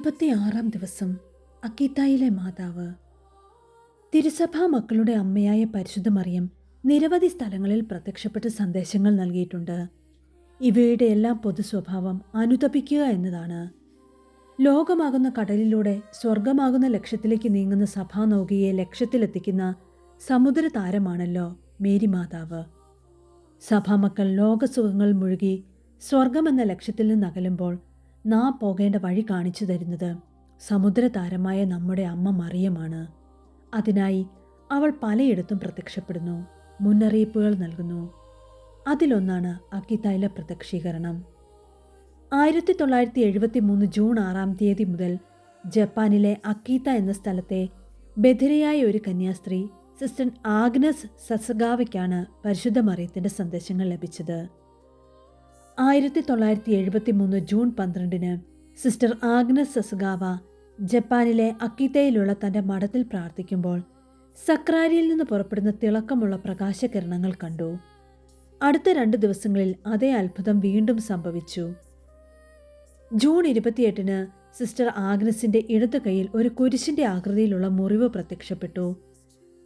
ഇരുപത്തിയാറാം ദിവസം അക്കിത്തായിലെ മാതാവ്. തിരുസഭാ മക്കളുടെ അമ്മയായ പരിശുദ്ധ മറിയം നിരവധി സ്ഥലങ്ങളിൽ പ്രത്യക്ഷപ്പെട്ട് സന്ദേശങ്ങൾ നൽകിയിട്ടുണ്ട്. ഇവയുടെ എല്ലാം പൊതു സ്വഭാവം അനുതപിക്കുക എന്നതാണ്. ലോകമാകുന്ന കടലിലൂടെ സ്വർഗമാകുന്ന ലക്ഷ്യത്തിലേക്ക് നീങ്ങുന്ന സഭാ സഭാനൗകിയെ ലക്ഷ്യത്തിലെത്തിക്കുന്ന സമുദ്ര താരമാണല്ലോ മേരി മാതാവ്. സഭാമക്കൾ ലോകസുഖങ്ങൾ മുഴുകി സ്വർഗമെന്ന ലക്ഷ്യത്തിൽ നിന്ന് അകലുമ്പോൾ നാം പോകേണ്ട വഴി കാണിച്ചു തരുന്നത് സമുദ്ര താരമായ നമ്മുടെ അമ്മ മറിയമാണ്. അതിനായി അവൾ പലയിടത്തും പ്രത്യക്ഷപ്പെടുന്നു മുന്നറിയിപ്പുകൾ നൽകുന്നു. അതിലൊന്നാണ് അക്കിത്തൈല പ്രത്യക്ഷീകരണം. ആയിരത്തി തൊള്ളായിരത്തി എഴുപത്തി മൂന്ന് ജൂൺ ആറാം തീയതി മുതൽ ജപ്പാനിലെ അക്കീത്ത എന്ന സ്ഥലത്തെ ബധിരയായ ഒരു കന്യാസ്ത്രീ സിസ്റ്റർ ആഗ്നസ് സസഗാവയ്ക്കാണ് പരിശുദ്ധ മറിയത്തിന്റെ സന്ദേശങ്ങൾ ലഭിച്ചത്. ആയിരത്തി തൊള്ളായിരത്തി എഴുപത്തി മൂന്ന് ജൂൺ പന്ത്രണ്ടിന് സിസ്റ്റർ ആഗ്നസ് സസുഗാവ ജപ്പാനിലെ അക്കിത്തയിലുള്ള തന്റെ മഠത്തിൽ പ്രാർത്ഥിക്കുമ്പോൾ സക്രാരിയിൽ നിന്ന് പുറപ്പെടുന്ന തിളക്കമുള്ള പ്രകാശകിരണങ്ങൾ കണ്ടു. അടുത്ത രണ്ട് ദിവസങ്ങളിൽ അതേ അത്ഭുതം വീണ്ടും സംഭവിച്ചു. ജൂൺ ഇരുപത്തിയെട്ടിന് സിസ്റ്റർ ആഗ്നസിന്റെ ഇടത് കൈയിൽ ഒരു കുരിശിന്റെ ആകൃതിയിലുള്ള മുറിവ് പ്രത്യക്ഷപ്പെട്ടു.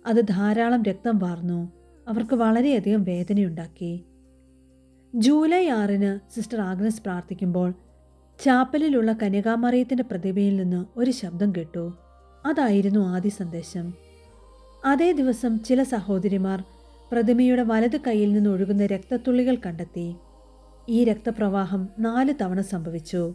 അത് ധാരാളം രക്തം വാർന്നു. അവർക്ക് വളരെയധികം വേദനയുണ്ടാക്കി. ജൂലൈ ആറിന് സിസ്റ്റർ ആഗ്നസ് പ്രാർത്ഥിക്കുമ്പോൾ ചാപ്പലിലുള്ള കന്യകാമറിയത്തിന്റെ പ്രതിമയിൽ നിന്ന് ഒരു ശബ്ദം കേട്ടു. അതായിരുന്നു ആദ്യ സന്ദേശം. അതേ ദിവസം ചില സഹോദരിമാർ പ്രതിമയുടെ വലത് കൈയിൽ നിന്ന് ഒഴുകുന്ന രക്തത്തുള്ളികൾ കണ്ടെത്തി. ഈ രക്തപ്രവാഹം നാല് തവണ സംഭവിച്ചു.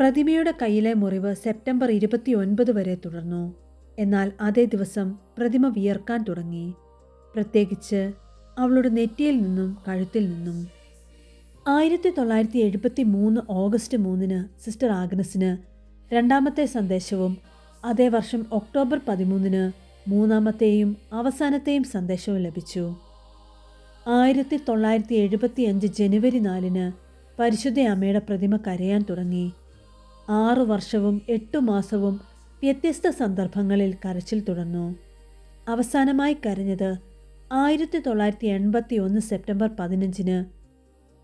പ്രതിമയുടെ കയ്യിലെ മുറിവ് സെപ്റ്റംബർ ഇരുപത്തിയൊൻപത് വരെ തുടർന്നു. എന്നാൽ അതേ ദിവസം പ്രതിമ വിയർക്കാൻ തുടങ്ങി. പ്രത്യേകിച്ച് അവളുടെ നെറ്റിയിൽ നിന്നും കഴുത്തിൽ നിന്നും. ആയിരത്തി തൊള്ളായിരത്തി എഴുപത്തി മൂന്ന് ഓഗസ്റ്റ് മൂന്നിന് സിസ്റ്റർ ആഗ്നസിന് രണ്ടാമത്തെ സന്ദേശവും അതേ വർഷം ഒക്ടോബർ പതിമൂന്നിന് മൂന്നാമത്തെയും അവസാനത്തെയും സന്ദേശവും ലഭിച്ചു. ആയിരത്തി തൊള്ളായിരത്തി എഴുപത്തി അഞ്ച് ജനുവരി നാലിന് പരിശുദ്ധ അമ്മയുടെ പ്രതിമ കരയാൻ തുടങ്ങി. ആറു വർഷവും എട്ടു മാസവും വ്യത്യസ്ത സന്ദർഭങ്ങളിൽ കരച്ചിൽ തുടർന്നു. അവസാനമായി കരഞ്ഞത് ആയിരത്തി തൊള്ളായിരത്തി എൺപത്തി ഒന്ന് സെപ്റ്റംബർ പതിനഞ്ചിന്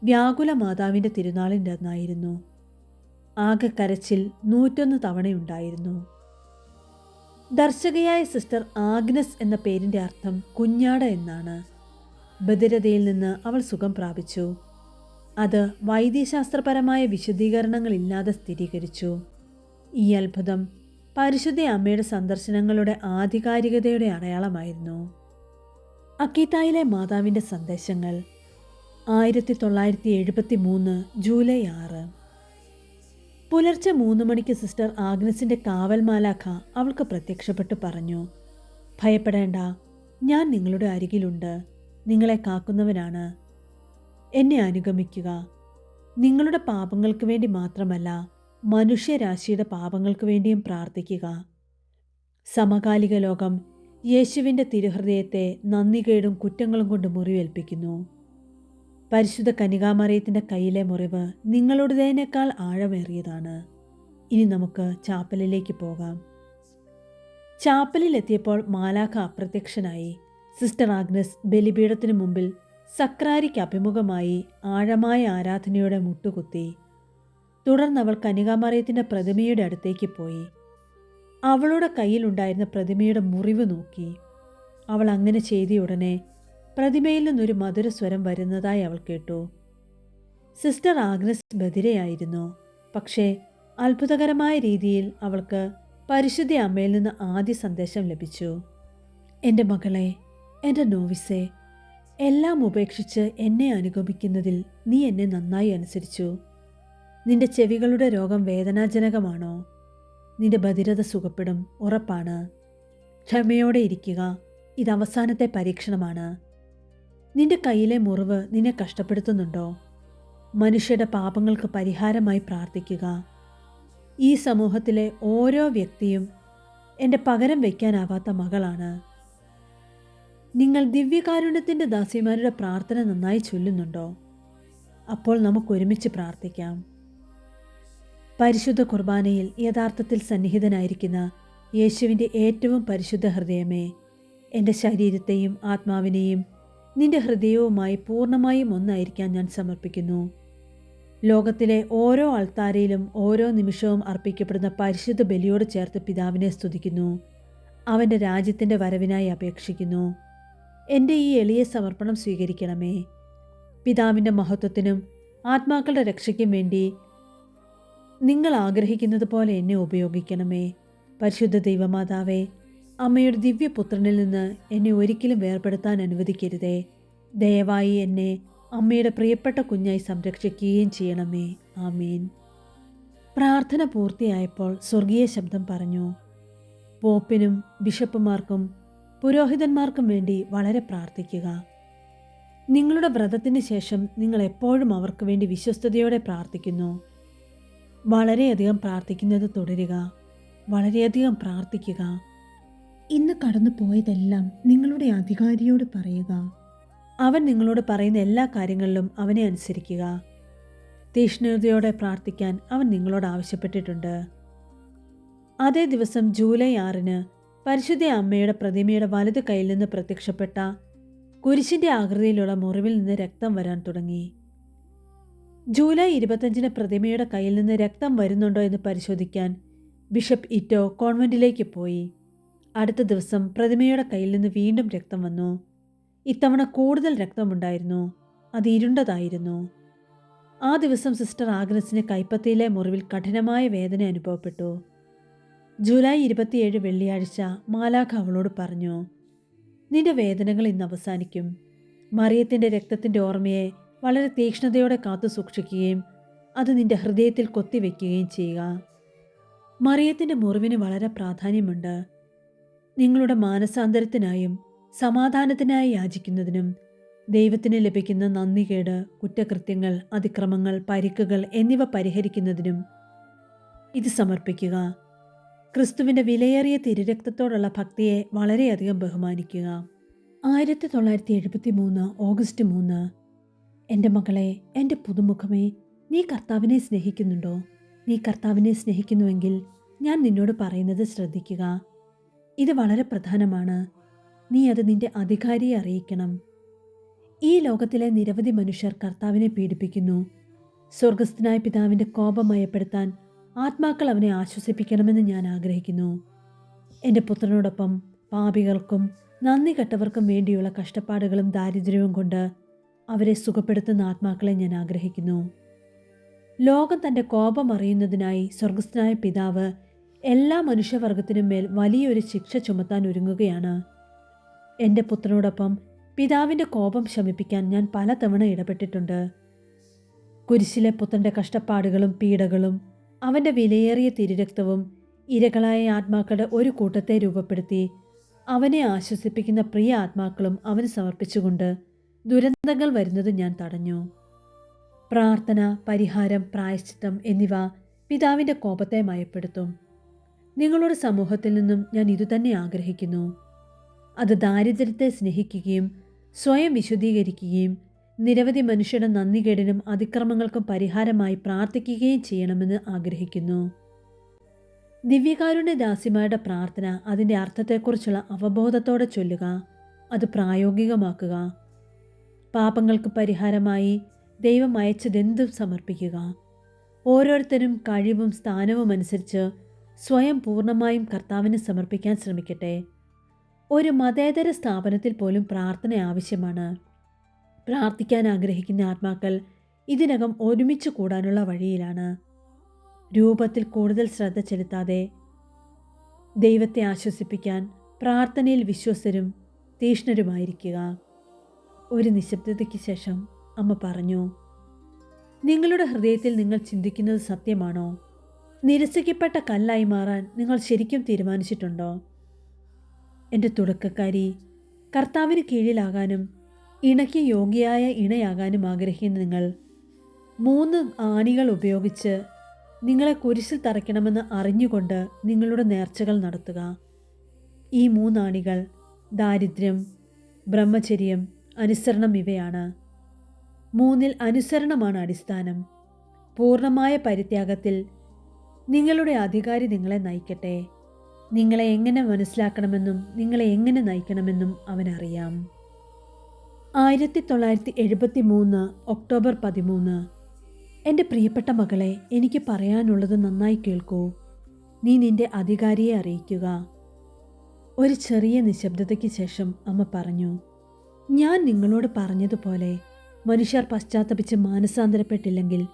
വ്യാകുല മാതാവിന്റെ തിരുനാളിന്റെ അന്നായിരുന്നു. ആകെ കരച്ചിൽ നൂറ്റൊന്ന് തവണയുണ്ടായിരുന്നു. ദർശകയായ സിസ്റ്റർ ആഗ്നസ് എന്ന പേരിന്റെ അർത്ഥം കുഞ്ഞാട എന്നാണ്. ബദിരതയിൽ നിന്ന് അവൾ സുഖം പ്രാപിച്ചു. അത് വൈദ്യശാസ്ത്രപരമായ വിശദീകരണങ്ങളില്ലാതെ സ്ഥിരീകരിച്ചു. ഈ അത്ഭുതം പരിശുദ്ധ അമ്മയുടെ സന്ദർശനങ്ങളുടെ ആധികാരികതയുടെ അടയാളമായിരുന്നു. അക്കീത്തായിലെ മാതാവിന്റെ സന്ദേശങ്ങൾ ആയിരത്തി തൊള്ളായിരത്തി എഴുപത്തി മൂന്ന് ജൂലൈ ആറ്. പുലർച്ചെ മൂന്ന് മണിക്ക് സിസ്റ്റർ ആഗ്നസിന്റെ കാവൽ മാലാഖ അവൾക്ക് പ്രത്യക്ഷപ്പെട്ട് പറഞ്ഞു ഭയപ്പെടേണ്ട ഞാൻ നിങ്ങളുടെ അരികിലുണ്ട് നിങ്ങളെ കാക്കുന്നവനാണ്. എന്നെ അനുഗമിക്കുക. നിങ്ങളുടെ പാപങ്ങൾക്ക് വേണ്ടി മാത്രമല്ല മനുഷ്യരാശിയുടെ പാപങ്ങൾക്ക് വേണ്ടിയും പ്രാർത്ഥിക്കുക. സമകാലിക ലോകം യേശുവിന്റെ തിരുഹൃദയത്തെ നന്ദികേടും കുറ്റങ്ങളും കൊണ്ട് മുറിവേൽപ്പിക്കുന്നു. പരിശുദ്ധ കനികാമറിയത്തിന്റെ കയ്യിലെ മുറിവ് നിങ്ങളുടേതിനേക്കാൾ ആഴമേറിയതാണ്. ഇനി നമുക്ക് ചാപ്പലിലേക്ക് പോകാം. ചാപ്പലിലെത്തിയപ്പോൾ മാലാഖ അപ്രത്യക്ഷനായി. സിസ്റ്റർ ആഗ്നസ് ബലിപീഠത്തിനു മുമ്പിൽ സക്രാരിക്ക് അഭിമുഖമായി ആഴമായ ആരാധനയോടെ മുട്ടുകുത്തി. തുടർന്ന് അവൾ കനികാമറിയത്തിന്റെ പ്രതിമയുടെ അടുത്തേക്ക് പോയി. അവളുടെ കയ്യിലുണ്ടായിരുന്ന പ്രതിമയുടെ മുറിവ് നോക്കി. അവൾ അങ്ങനെ ചെയ്ത പ്രതിമയിൽ നിന്നൊരു മധുരസ്വരം വരുന്നതായി അവൾ കേട്ടു. സിസ്റ്റർ ആഗ്നസ് ബധിരയായിരുന്നു. പക്ഷേ അത്ഭുതകരമായ രീതിയിൽ അവൾക്ക് പരിശുദ്ധ അമ്മയിൽ നിന്ന് ആദ്യ സന്ദേശം ലഭിച്ചു. എന്റെ മകളെ എന്റെ നോവിസെ എല്ലാം ഉപേക്ഷിച്ച് എന്നെ അനുഗമിക്കുന്നതിൽ നീ എന്നെ നന്നായി അനുസരിച്ചു. നിന്റെ ചെവികളുടെ രോഗം വേദനാജനകമാണോ? നിന്റെ ബധിരത സുഖപ്പെടും ഉറപ്പാണ്. ക്ഷമയോടെ ഇരിക്കുക ഇത് അവസാനത്തെ പരീക്ഷണമാണ്. നിന്റെ കയ്യിലെ മുറിവ് നിന്നെ കഷ്ടപ്പെടുത്തുന്നുണ്ടോ? മനുഷ്യരുടെ പാപങ്ങൾക്ക് പരിഹാരമായി പ്രാർത്ഥിക്കുക. ഈ സമൂഹത്തിലെ ഓരോ വ്യക്തിയും എന്റെ പകരം വയ്ക്കാനാവാത്ത മകളാണ്. നിങ്ങൾ ദിവ്യകാരുണ്യത്തിന്റെ ദാസിമാരുടെ പ്രാർത്ഥന നന്നായി ചൊല്ലുന്നുണ്ടോ? അപ്പോൾ നമുക്കൊരുമിച്ച് പ്രാർത്ഥിക്കാം. പരിശുദ്ധ കുർബാനയിൽ യഥാർത്ഥത്തിൽ സന്നിഹിതനായിരിക്കുന്ന യേശുവിന്റെ ഏറ്റവും പരിശുദ്ധ ഹൃദയമേ എന്റെ ശരീരത്തെയും ആത്മാവിനെയും നിന്റെ ഹൃദയവുമായി പൂർണമായും ഒന്നായിരിക്കാൻ ഞാൻ സമർപ്പിക്കുന്നു. ലോകത്തിലെ ഓരോ ആൾത്താരയിലും ഓരോ നിമിഷവും അർപ്പിക്കപ്പെടുന്ന പരിശുദ്ധ ബലിയോട് ചേർത്ത് പിതാവിനെ സ്തുതിക്കുന്നു. അവന്റെ രാജ്യത്തിന്റെ വരവിനായി അപേക്ഷിക്കുന്നു. എന്റെ ഈ എളിയ സമർപ്പണം സ്വീകരിക്കണമേ. പിതാവിന്റെ മഹത്വത്തിനും ആത്മാക്കളുടെ രക്ഷയ്ക്കും വേണ്ടി നിങ്ങൾ ആഗ്രഹിക്കുന്നത് പോലെ എന്നെ ഉപയോഗിക്കണമേ. പരിശുദ്ധ ദൈവമാതാവേ അമ്മയുടെ ദിവ്യപുത്രനിൽ നിന്ന് എന്നെ ഒരിക്കലും വേർപെടുത്താൻ അനുവദിക്കരുതേ. ദയവായി എന്നെ അമ്മയുടെ പ്രിയപ്പെട്ട കുഞ്ഞായി സംരക്ഷിക്കുകയും ചെയ്യണമേ. ആമീൻ. പ്രാർത്ഥന പൂർത്തിയായപ്പോൾ സ്വർഗീയ ശബ്ദം പറഞ്ഞു. പോപ്പിനും ബിഷപ്പുമാർക്കും പുരോഹിതന്മാർക്കും വേണ്ടി വളരെ പ്രാർത്ഥിക്കുക. നിങ്ങളുടെ വ്രതത്തിന് ശേഷം നിങ്ങൾ എപ്പോഴും അവർക്ക് വേണ്ടി വിശ്വസ്തയോടെ പ്രാർത്ഥിക്കുന്നു. വളരെയധികം പ്രാർത്ഥിക്കുന്നത് തുടരുക. വളരെയധികം പ്രാർത്ഥിക്കുക. ഇന്ന് കടന്നു പോയതെല്ലാം നിങ്ങളുടെ അധികാരിയോട് പറയുക. അവൻ നിങ്ങളോട് പറയുന്ന എല്ലാ കാര്യങ്ങളിലും അവനെ അനുസരിക്കുക. തീഷ്ണതയോടെ പ്രാർത്ഥിക്കാൻ അവൻ നിങ്ങളോട് ആവശ്യപ്പെട്ടിട്ടുണ്ട്. അതേ ദിവസം ജൂലൈ ആറിന് പരിശുദ്ധ അമ്മയുടെ പ്രതിമയുടെ വലതു കയ്യിൽ നിന്ന് പ്രത്യക്ഷപ്പെട്ട കുരിശിന്റെ ആകൃതിയിലുള്ള മുറിവിൽ നിന്ന് രക്തം വരാൻ തുടങ്ങി. ജൂലൈ ഇരുപത്തഞ്ചിന് പ്രതിമയുടെ കയ്യിൽ നിന്ന് രക്തം വരുന്നുണ്ടോ എന്ന് പരിശോധിക്കാൻ ബിഷപ്പ് ഇറ്റോ കോൺവെന്റിലേക്ക് പോയി. അടുത്ത ദിവസം പ്രതിമയുടെ കയ്യിൽ നിന്ന് വീണ്ടും രക്തം വന്നു. ഇത്തവണ കൂടുതൽ രക്തമുണ്ടായിരുന്നു. അത് ഇരുണ്ടതായിരുന്നു. ആ ദിവസം സിസ്റ്റർ ആഗ്നസിന് കൈപ്പത്തിയിലെ മുറിവിൽ കഠിനമായ വേദന അനുഭവപ്പെട്ടു. ജൂലൈ ഇരുപത്തിയേഴ് വെള്ളിയാഴ്ച മാലാഖ അവളോട് പറഞ്ഞു നിന്റെ വേദനകൾ ഇന്ന് അവസാനിക്കും. മറിയത്തിന്റെ രക്തത്തിന്റെ ഓർമ്മയെ വളരെ തീക്ഷ്ണതയോടെ കാത്തു സൂക്ഷിക്കുകയും അത് നിന്റെ ഹൃദയത്തിൽ കൊത്തിവെക്കുകയും ചെയ്യുക. മറിയത്തിന്റെ മുറിവിന് വളരെ പ്രാധാന്യമുണ്ട്. നിങ്ങളുടെ മാനസാന്തരത്തിനായും സമാധാനത്തിനായി യാചിക്കുന്നതിനും ദൈവത്തിന് ലഭിക്കുന്ന നന്ദികേട് കുറ്റകൃത്യങ്ങൾ അതിക്രമങ്ങൾ പരിക്കുകൾ എന്നിവ പരിഹരിക്കുന്നതിനും ഇത് സമർപ്പിക്കുക. ക്രിസ്തുവിന്റെ വിലയേറിയ തിരുരക്തത്തോടുള്ള ഭക്തിയെ വളരെയധികം ബഹുമാനിക്കുക. ആയിരത്തി തൊള്ളായിരത്തി എഴുപത്തി മൂന്ന് ഓഗസ്റ്റ് മൂന്ന് എന്റെ മകളെ എന്റെ പുതുമുഖമേ നീ കർത്താവിനെ സ്നേഹിക്കുന്നുണ്ടോ? നീ കർത്താവിനെ സ്നേഹിക്കുന്നുവെങ്കിൽ ഞാൻ നിന്നോട് പറയുന്നത് ശ്രദ്ധിക്കുക. ഇത് വളരെ പ്രധാനമാണ്. നീ അത് നിന്റെ അധികാരിയെ അറിയിക്കണം. ഈ ലോകത്തിലെ നിരവധി മനുഷ്യർ കർത്താവിനെ പീഡിപ്പിക്കുന്നു. സ്വർഗസ്ഥനായ പിതാവിന്റെ കോപം മയപ്പെടുത്താൻ ആത്മാക്കൾ അവനെ ആശ്വസിപ്പിക്കണമെന്ന് ഞാൻ ആഗ്രഹിക്കുന്നു. എന്റെ പുത്രനോടൊപ്പം പാപികൾക്കും നന്ദി കെട്ടവർക്കും വേണ്ടിയുള്ള കഷ്ടപ്പാടുകളും ദാരിദ്ര്യവും കൊണ്ട് അവരെ സുഖപ്പെടുത്തുന്ന ആത്മാക്കളെ ഞാൻ ആഗ്രഹിക്കുന്നു. ലോകം തന്റെ കോപം അറിയുന്നതിനായി സ്വർഗസ്ഥനായ പിതാവ് എല്ലാ മനുഷ്യവർഗത്തിനും മേൽ വലിയൊരു ശിക്ഷ ചുമത്താൻ ഒരുങ്ങുകയാണ്. എന്റെ പുത്രനോടൊപ്പം പിതാവിന്റെ കോപം ശമിപ്പിക്കാൻ ഞാൻ പലതവണ ഇടപെട്ടിട്ടുണ്ട്. കുരിശിലെ പുത്രന്റെ കഷ്ടപ്പാടുകളും പീഡകളും അവന്റെ വിലയേറിയ തിരുരക്തവും ഇരകളായ ആത്മാക്കളുടെ ഒരു കൂട്ടത്തെ രൂപപ്പെടുത്തി അവനെ ആശ്വസിപ്പിക്കുന്ന പ്രിയ ആത്മാക്കളും അവന് സമർപ്പിച്ചുകൊണ്ട് ദുരന്തങ്ങൾ വരുന്നത് ഞാൻ തടഞ്ഞു. പ്രാർത്ഥന പരിഹാരം പ്രായശ്ചിത്തം എന്നിവ പിതാവിന്റെ കോപത്തെ മയപ്പെടുത്തും. നിങ്ങളുടെ സമൂഹത്തിൽ നിന്നും ഞാൻ ഇതുതന്നെ ആഗ്രഹിക്കുന്നു. അത് ദാരിദ്ര്യത്തെ സ്നേഹിക്കുകയും സ്വയം വിശുദ്ധീകരിക്കുകയും നിരവധി മനുഷ്യരുടെ നന്ദികേടിനും അതിക്രമങ്ങൾക്കും പരിഹാരമായി പ്രാർത്ഥിക്കുകയും ചെയ്യണമെന്ന് ആഗ്രഹിക്കുന്നു. ദിവ്യകാരുണ്യ ദാസിമാരുടെ പ്രാർത്ഥന അതിന്റെ അർത്ഥത്തെക്കുറിച്ചുള്ള അവബോധത്തോടെ ചൊല്ലുക. അത് പ്രായോഗികമാക്കുക. പാപങ്ങൾക്ക് പരിഹാരമായി ദൈവം അയച്ചതെന്തും സമർപ്പിക്കുക? ഓരോരുത്തരും കഴിവും സ്ഥാനവും അനുസരിച്ച് സ്വയം പൂർണമായും കർത്താവിന് സമർപ്പിക്കാൻ ശ്രമിക്കട്ടെ. ഒരു മതേതര സ്ഥാപനത്തിൽ പോലും പ്രാർത്ഥന ആവശ്യമാണ്. പ്രാർത്ഥിക്കാൻ ആഗ്രഹിക്കുന്ന ആത്മാക്കൾ ഇതിനകം ഒരുമിച്ച് കൂടാനുള്ള വഴിയിലാണ്. രൂപത്തിൽ കൂടുതൽ ശ്രദ്ധ ചെലുത്താതെ ദൈവത്തെ ആശ്വസിപ്പിക്കാൻ പ്രാർത്ഥനയിൽ വിശ്വസരും തീഷ്ണരുമായിരിക്കുക. ഒരു നിശബ്ദതയ്ക്ക് ശേഷം അമ്മ പറഞ്ഞു നിങ്ങളുടെ ഹൃദയത്തിൽ നിങ്ങൾ ചിന്തിക്കുന്നത് സത്യമാണോ? നിരസിക്കപ്പെട്ട കല്ലായി മാറാൻ നിങ്ങൾ ശരിക്കും തീരുമാനിച്ചിട്ടുണ്ടോ? എന്റെ തുടക്കക്കാരി കർത്താവിന് കീഴിലാകാനും ഇണയ്ക്ക് യോഗ്യയായ ഇണയാകാനും ആഗ്രഹിക്കുന്ന നിങ്ങൾ മൂന്ന് ആണികൾ ഉപയോഗിച്ച് നിങ്ങളെ കുരിശിൽ തറയ്ക്കണമെന്ന് അറിഞ്ഞുകൊണ്ട് നിങ്ങളുടെ നേർച്ചകൾ നടത്തുക. ഈ മൂന്നാണികൾ ദാരിദ്ര്യം ബ്രഹ്മചര്യം അനുസരണം ഇവയാണ്. മൂന്നിൽ അനുസരണമാണ് അടിസ്ഥാനം. പൂർണമായ പരിത്യാഗത്തിൽ നിങ്ങളുടെ അധികാരി നിങ്ങളെ നയിക്കട്ടെ. നിങ്ങളെ എങ്ങനെ മനസ്സിലാക്കണമെന്നും നിങ്ങളെ എങ്ങനെ നയിക്കണമെന്നും അവനറിയാം. ആയിരത്തി തൊള്ളായിരത്തി എഴുപത്തി മൂന്ന് ഒക്ടോബർ പതിമൂന്ന്. എന്റെ പ്രിയപ്പെട്ട മകളെ എനിക്ക് പറയാനുള്ളത് നന്നായി കേൾക്കൂ. നീ നിന്റെ അധികാരിയെ അറിയിക്കുക. ഒരു ചെറിയ നിശബ്ദതയ്ക്ക് ശേഷം അമ്മ പറഞ്ഞു ഞാൻ നിങ്ങളോട് പറഞ്ഞതുപോലെ മനുഷ്യർ പശ്ചാത്തപിച്ച് മാനസാന്തരപ്പെട്ടില്ലെങ്കിൽ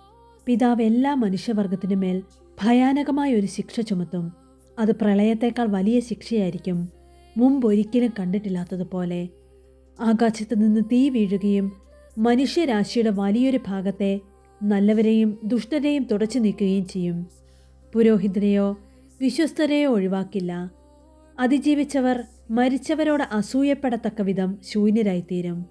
പിതാവ് എല്ലാ മനുഷ്യവർഗത്തിനു മേൽ ഭയാനകമായ ഒരു ശിക്ഷ ചുമത്തും. അത് പ്രളയത്തേക്കാൾ വലിയ ശിക്ഷയായിരിക്കും. മുമ്പൊരിക്കലും കണ്ടിട്ടില്ലാത്തതുപോലെ ആകാശത്ത് നിന്ന് തീ വീഴുകയും മനുഷ്യരാശിയുടെ വലിയൊരു ഭാഗത്തെ നല്ലവരെയും ദുഷ്ടരെയും തുടച്ചു നീക്കുകയും ചെയ്യും. പുരോഹിതരെയോ വിശ്വസ്തരെയോ ഒഴിവാക്കില്ല. അതിജീവിച്ചവർ മരിച്ചവരോട് അസൂയപ്പെടത്തക്ക വിധം ശൂന്യരായിത്തീരും.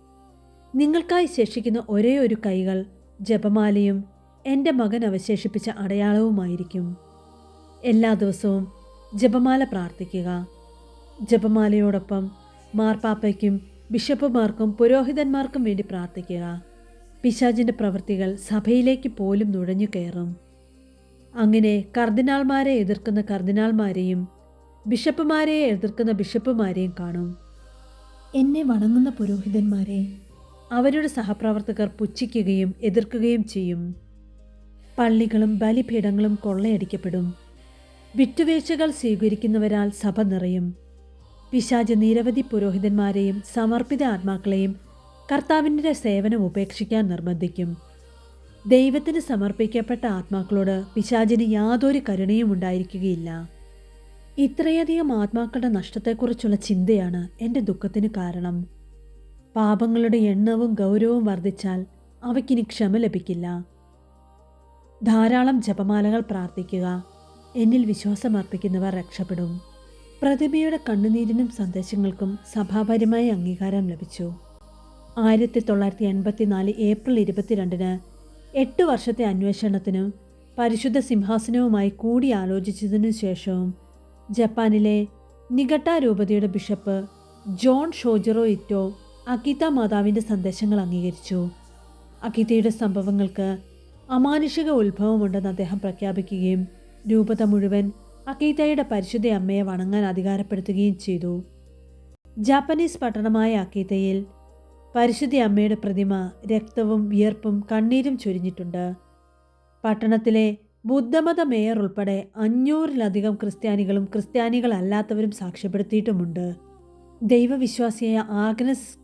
നിങ്ങൾക്കായി ശേഷിക്കുന്ന ഒരേ ഒരു കൈകൾ ജപമാലയും എന്റെ മകൻ അവശേഷിപ്പിച്ച അടയാളവുമായിരിക്കും. എല്ലാ ദിവസവും ജപമാല പ്രാർത്ഥിക്കുക. ജപമാലയോടൊപ്പം മാർപ്പാപ്പയ്ക്കും ബിഷപ്പുമാർക്കും പുരോഹിതന്മാർക്കും വേണ്ടി പ്രാർത്ഥിക്കുക. പിശാജിന്റെ പ്രവൃത്തികൾ സഭയിലേക്ക് പോലും നുഴഞ്ഞു കയറും അങ്ങനെ കർദിനാൾമാരെ എതിർക്കുന്ന കർദിനാൾമാരെയും ബിഷപ്പുമാരെ എതിർക്കുന്ന ബിഷപ്പുമാരെയും കാണും. എന്നെ വണങ്ങുന്ന പുരോഹിതന്മാരെ അവരുടെ സഹപ്രവർത്തകർ പുച്ഛിക്കുകയും എതിർക്കുകയും ചെയ്യും. പള്ളികളും ബലിപീഠങ്ങളും കൊള്ളയടിക്കപ്പെടും. വിട്ടുവീഴ്ചകൾ സ്വീകരിക്കുന്നവരാൽ സഭ നിറയും. പിശാജ് നിരവധി പുരോഹിതന്മാരെയും സമർപ്പിത ആത്മാക്കളെയും കർത്താവിന്റെ സേവനം ഉപേക്ഷിക്കാൻ നിർബന്ധിക്കും. ദൈവത്തിന് സമർപ്പിക്കപ്പെട്ട ആത്മാക്കളോട് പിശാചിന് യാതൊരു കരുണയും ഉണ്ടായിരിക്കുകയില്ല. ഇത്രയധികം ആത്മാക്കളുടെ നഷ്ടത്തെക്കുറിച്ചുള്ള ചിന്തയാണ് എന്റെ ദുഃഖത്തിന് കാരണം. പാപങ്ങളുടെ എണ്ണവും ഗൗരവവും വർദ്ധിച്ചാൽ അവയ്ക്കിനി ക്ഷമ ലഭിക്കില്ല. ധാരാളം ജപമാലകൾ പ്രാർത്ഥിക്കുക. എന്നിൽ വിശ്വാസമർപ്പിക്കുന്നവർ രക്ഷപ്പെടും. പ്രതിഭയുടെ കണ്ണുനീരിനും സന്ദേശങ്ങൾക്കും സഭാപരമായ അംഗീകാരം ലഭിച്ചു. ആയിരത്തി തൊള്ളായിരത്തി എൺപത്തിനാല് ഏപ്രിൽ ഇരുപത്തിരണ്ടിന് എട്ട് വർഷത്തെ അന്വേഷണത്തിനും പരിശുദ്ധ സിംഹാസനവുമായി കൂടിയാലോചിച്ചതിനു ശേഷവും ജപ്പാനിലെ നിഗട്ട രൂപതയുടെ ബിഷപ്പ് ജോൺ ഷോജറോ ഇറ്റോ അക്കിത്ത മാതാവിന്റെ സന്ദേശങ്ങൾ അംഗീകരിച്ചു. അക്കിത്തയുടെ സംഭവങ്ങൾക്ക് അമാനുഷിക ഉത്ഭവമുണ്ടെന്ന് അദ്ദേഹം പ്രഖ്യാപിക്കുകയും രൂപത മുഴുവൻ അക്കീത്തയുടെ പരിശുദ്ധ അമ്മയെ വണങ്ങാൻ അധികാരപ്പെടുത്തുകയും ചെയ്തു. ജാപ്പനീസ് പട്ടണമായ അക്കീത്തയിൽ പരിശുദ്ധ അമ്മയുടെ പ്രതിമ രക്തവും വിയർപ്പും കണ്ണീരും ചൊരിഞ്ഞിട്ടുണ്ട്. പട്ടണത്തിലെ ബുദ്ധമത മേയർ ഉൾപ്പെടെ അഞ്ഞൂറിലധികം ക്രിസ്ത്യാനികളും ക്രിസ്ത്യാനികളല്ലാത്തവരും സാക്ഷ്യപ്പെടുത്തിയിട്ടുമുണ്ട്. ദൈവവിശ്വാസിയായ ആഗ്നസ്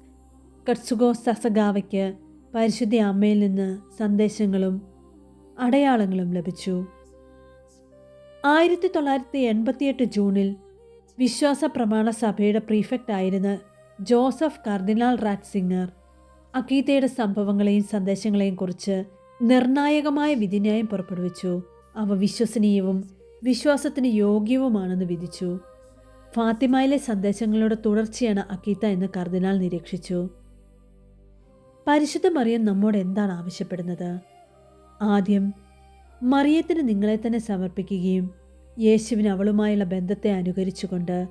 കട്സുഗോ സസഗാവയ്ക്ക് പരിശുദ്ധ അമ്മയിൽ നിന്ന് സന്ദേശങ്ങളും അടയാളങ്ങളും ലഭിച്ചു. ആയിരത്തി തൊള്ളായിരത്തി എൺപത്തിയെട്ട് ജൂണിൽ വിശ്വാസ പ്രമാണ സഭയുടെ പ്രീഫെക്റ്റ് ആയിരുന്ന ജോസഫ് കർദിനാൾ റാറ്റ്സിംഗർ അക്കീതയുടെ സംഭവങ്ങളെയും സന്ദേശങ്ങളെയും കുറിച്ച് നിർണായകമായ വിധിന്യായം പുറപ്പെടുവിച്ചു. അവ വിശ്വസനീയവും വിശ്വാസത്തിന് യോഗ്യവുമാണെന്ന് വിധിച്ചു. ഫാത്തിമയിലെ സന്ദേശങ്ങളുടെ തുടർച്ചയാണ് അക്കീത്ത എന്ന് കർദിനാൾ നിരീക്ഷിച്ചു. പരിശുദ്ധ മറിയം നമ്മോട് എന്താണ് ആവശ്യപ്പെടുന്നത്? ആദ്യം മറിയത്തിന് നിങ്ങളെ തന്നെ സമർപ്പിക്കുകയും യേശുവിന് അവളുമായുള്ള ബന്ധത്തെ അനുകരിച്ചുകൊണ്ട്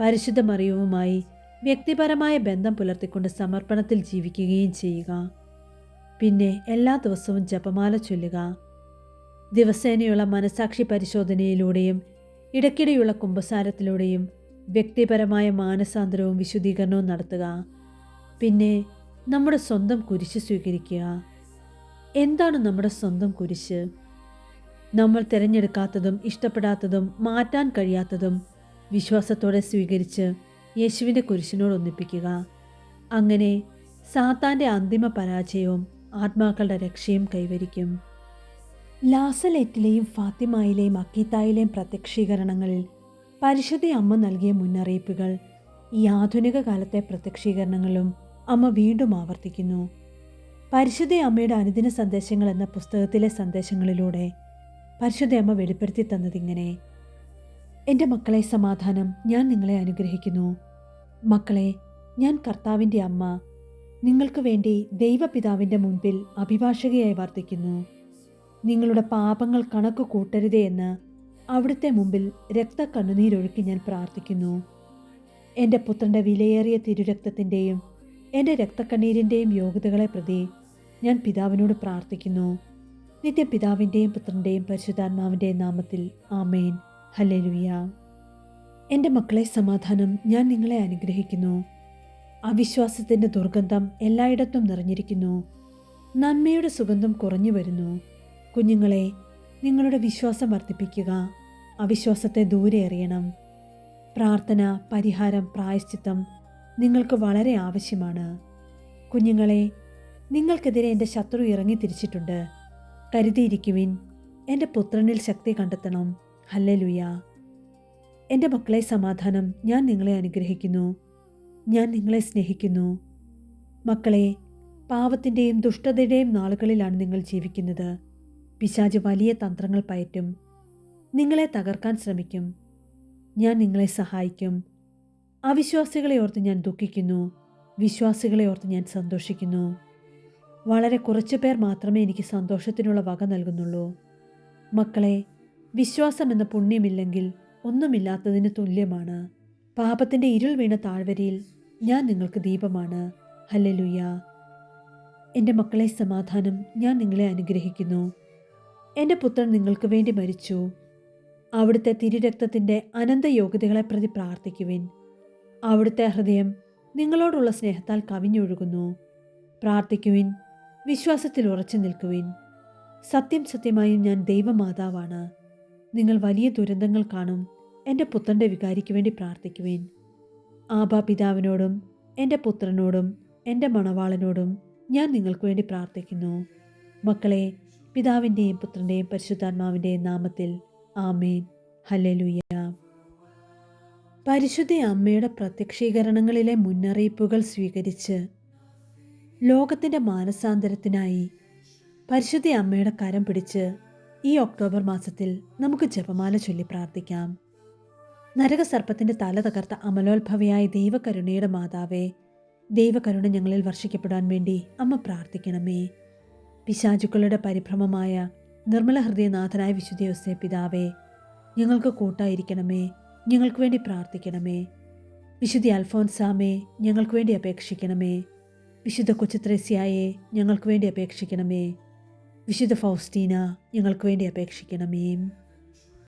പരിശുദ്ധ മറിയവുമായി വ്യക്തിപരമായ ബന്ധം പുലർത്തിക്കൊണ്ട് സമർപ്പണത്തിൽ ജീവിക്കുകയും ചെയ്യുക. പിന്നെ എല്ലാ ദിവസവും ജപമാല ചൊല്ലുക. ദിവസേനയുള്ള മനസാക്ഷി പരിശോധനയിലൂടെയും ഇടയ്ക്കിടെയുള്ള കുംഭസാരത്തിലൂടെയും വ്യക്തിപരമായ മാനസാന്തരവും വിശുദ്ധീകരണവും നടത്തുക. പിന്നെ നമ്മുടെ സ്വന്തം കുരിശ് സ്വീകരിക്കുക. എന്താണ് നമ്മുടെ സ്വന്തം കുരിശ്? നമ്മൾ തിരഞ്ഞെടുക്കാത്തതും ഇഷ്ടപ്പെടാത്തതും മാറ്റാൻ കഴിയാത്തതും വിശ്വാസത്തോടെ സ്വീകരിച്ച് യേശുവിന്റെ കുരിശിനോട് ഒന്നിപ്പിക്കുക. അങ്ങനെ സാത്താന്റെ അന്തിമ പരാജയവും ആത്മാക്കളുടെ രക്ഷയും കൈവരിക്കും. ലാസലേറ്റിലെയും ഫാത്തിമായിലെയും അക്കീത്തായിലെയും പ്രത്യക്ഷീകരണങ്ങളിൽ പരിശുദ്ധ അമ്മ നൽകിയ മുന്നറിയിപ്പുകൾ ഈ ആധുനിക കാലത്തെ പ്രത്യക്ഷീകരണങ്ങളും അമ്മ വീണ്ടും ആവർത്തിക്കുന്നു. പരിശുദ്ധ അമ്മയുടെ അനുദിന സന്ദേശങ്ങൾ എന്ന പുസ്തകത്തിലെ സന്ദേശങ്ങളിലൂടെ പരിശുദ്ധ അമ്മ വെളിപ്പെടുത്തി തന്നതിങ്ങനെ എന്റെ മക്കളെ സമാധാനം ഞാൻ നിങ്ങളെ അനുഗ്രഹിക്കുന്നു. മക്കളെ ഞാൻ കർത്താവിന്റെ അമ്മ. നിങ്ങൾക്ക് വേണ്ടി ദൈവപിതാവിന്റെ മുൻപിൽ അഭിഭാഷകയായി വർദ്ധിക്കുന്നു നിങ്ങളുടെ പാപങ്ങൾ കണക്ക് കൂട്ടരുതേ എന്ന് അവിടുത്തെ മുമ്പിൽ രക്തക്കണ്ണുനീരൊഴുക്കി ഞാൻ പ്രാർത്ഥിക്കുന്നു. എന്റെ പുത്രന്റെ വിലയേറിയ തിരുരക്തത്തിന്റെയും എന്റെ രക്തക്കണ്ണീരിന്റെയും യോഗ്യതകളെ പ്രതി ഞാൻ പിതാവിനോട് പ്രാർത്ഥിക്കുന്നു. നിത്യപിതാവിന്റെയും പുത്രന്റെയും പരിശുദ്ധാത്മാവിന്റെയും നാമത്തിൽ ആമേൻ. ഹല്ലേലൂയ. എന്റെ മക്കളെ സമാധാനം ഞാൻ നിങ്ങളെ അനുഗ്രഹിക്കുന്നു. അവിശ്വാസത്തിന്റെ ദുർഗന്ധം എല്ലായിടത്തും നിറഞ്ഞിരിക്കുന്നു. നന്മയുടെ സുഗന്ധം കുറഞ്ഞു വരുന്നു. കുഞ്ഞുങ്ങളെ നിങ്ങളുടെ വിശ്വാസം വർദ്ധിപ്പിക്കുക. അവിശ്വാസത്തെ ദൂരെ എറിയണം. പ്രാർത്ഥന പരിഹാരം പ്രായശ്ചിത്തം നിങ്ങൾക്ക് വളരെ ആവശ്യമാണ്. കുഞ്ഞുങ്ങളെ നിങ്ങൾക്കെതിരെ എന്റെ ശത്രു ഇറങ്ങി തിരിച്ചിട്ടുണ്ട്. കരുതിയിരിക്കുവിൻ എന്റെ പുത്രനിൽ ശക്തി കണ്ടെത്തണം. ഹല്ലേലൂയ. എന്റെ മക്കളെ സമാധാനം ഞാൻ നിങ്ങളെ അനുഗ്രഹിക്കുന്നു. ഞാൻ നിങ്ങളെ സ്നേഹിക്കുന്നു. മക്കളെ പാവത്തിന്റെയും ദുഷ്ടതയുടെയും നാളുകളിലാണ് നിങ്ങൾ ജീവിക്കുന്നത്. പിശാജ് വലിയ തന്ത്രങ്ങൾ പയറ്റും. നിങ്ങളെ തകർക്കാൻ ശ്രമിക്കും. ഞാൻ നിങ്ങളെ സഹായിക്കും. അവിശ്വാസികളെ ഓർത്ത് ഞാൻ ദുഃഖിക്കുന്നു. വിശ്വാസികളെ ഓർത്ത് ഞാൻ സന്തോഷിക്കുന്നു. വളരെ കുറച്ചു പേർ മാത്രമേ എനിക്ക് സന്തോഷത്തിനുള്ള വക നൽകുന്നുള്ളൂ. മക്കളെ വിശ്വാസം എന്ന പുണ്യമില്ലെങ്കിൽ ഒന്നുമില്ലാത്തതിന് തുല്യമാണ്. പാപത്തിന്റെ ഇരുൾ വീണ താഴ്വരയിൽ ഞാൻ നിങ്ങൾക്ക് ദീപമാണ്. ഹല്ലലുയ്യ എന്റെ മക്കളെ സമാധാനം ഞാൻ നിങ്ങളെ അനുഗ്രഹിക്കുന്നു. എന്റെ പുത്രൻ നിങ്ങൾക്ക് വേണ്ടി മരിച്ചു. അവിടുത്തെ തിരുരക്തത്തിന്റെ അനന്ത യോഗ്യതകളെ പ്രതി പ്രാർത്ഥിക്കുവിൻ. അവിടുത്തെ ഹൃദയം നിങ്ങളോടുള്ള സ്നേഹത്താൽ കവിഞ്ഞൊഴുകുന്നു. പ്രാർത്ഥിക്കുവിൻ വിശ്വാസത്തിൽ ഉറച്ചു നിൽക്കുവിൻ. സത്യം സത്യമായും ഞാൻ ദൈവമാതാവാണ്. നിങ്ങൾ വലിയ ദുരന്തങ്ങൾ കാണും. എന്റെ പുത്രന്റെ വികാരിക്ക് വേണ്ടി പ്രാർത്ഥിക്കുവിൻ. ആബാ പിതാവിനോടും എന്റെ പുത്രനോടും എന്റെ മണവാളനോടും ഞാൻ നിങ്ങൾക്ക് വേണ്ടി പ്രാർത്ഥിക്കുന്നു. മക്കളെ പിതാവിന്റെയും പുത്രന്റെയും പരിശുദ്ധാത്മാവിന്റെയും നാമത്തിൽ ആമേൻ. ഹല്ലേലൂയ. പരിശുദ്ധ അമ്മയുടെ പ്രത്യക്ഷീകരണങ്ങളിലെ മുന്നറിയിപ്പുകൾ സ്വീകരിച്ച് ലോകത്തിന്റെ മാനസാന്തരത്തിനായി പരിശുദ്ധ അമ്മയുടെ കരം പിടിച്ച് ഈ ഒക്ടോബർ മാസത്തിൽ നമുക്ക് ജപമാല ചൊല്ലി പ്രാർത്ഥിക്കാം. നരകസർപ്പത്തിന്റെ തല തകർത്ത അമലോത്ഭവയായ ദൈവകരുണയുടെ മാതാവേ ദൈവകരുണ ഞങ്ങളിൽ വർഷിക്കപ്പെടാൻ വേണ്ടി അമ്മ പ്രാർത്ഥിക്കണമേ. പിശാചുക്കളുടെ പരിഭ്രമമായ നിർമ്മല ഹൃദയനാഥനായ വിശുദ്ധ പിതാവേ ഞങ്ങൾക്ക് കൂട്ടായിരിക്കണമേ ഞങ്ങൾക്ക് വേണ്ടി പ്രാർത്ഥിക്കണമേ. വിശുദ്ധി അൽഫോൻസാമേ ഞങ്ങൾക്ക് വേണ്ടി അപേക്ഷിക്കണമേ. വിശുദ്ധ കൊച്ചുത്രേസ്യായെ ഞങ്ങൾക്ക് വേണ്ടി അപേക്ഷിക്കണമേ. വിശുദ്ധ ഫൗസ്റ്റീന ഞങ്ങൾക്ക് വേണ്ടി അപേക്ഷിക്കണമേ.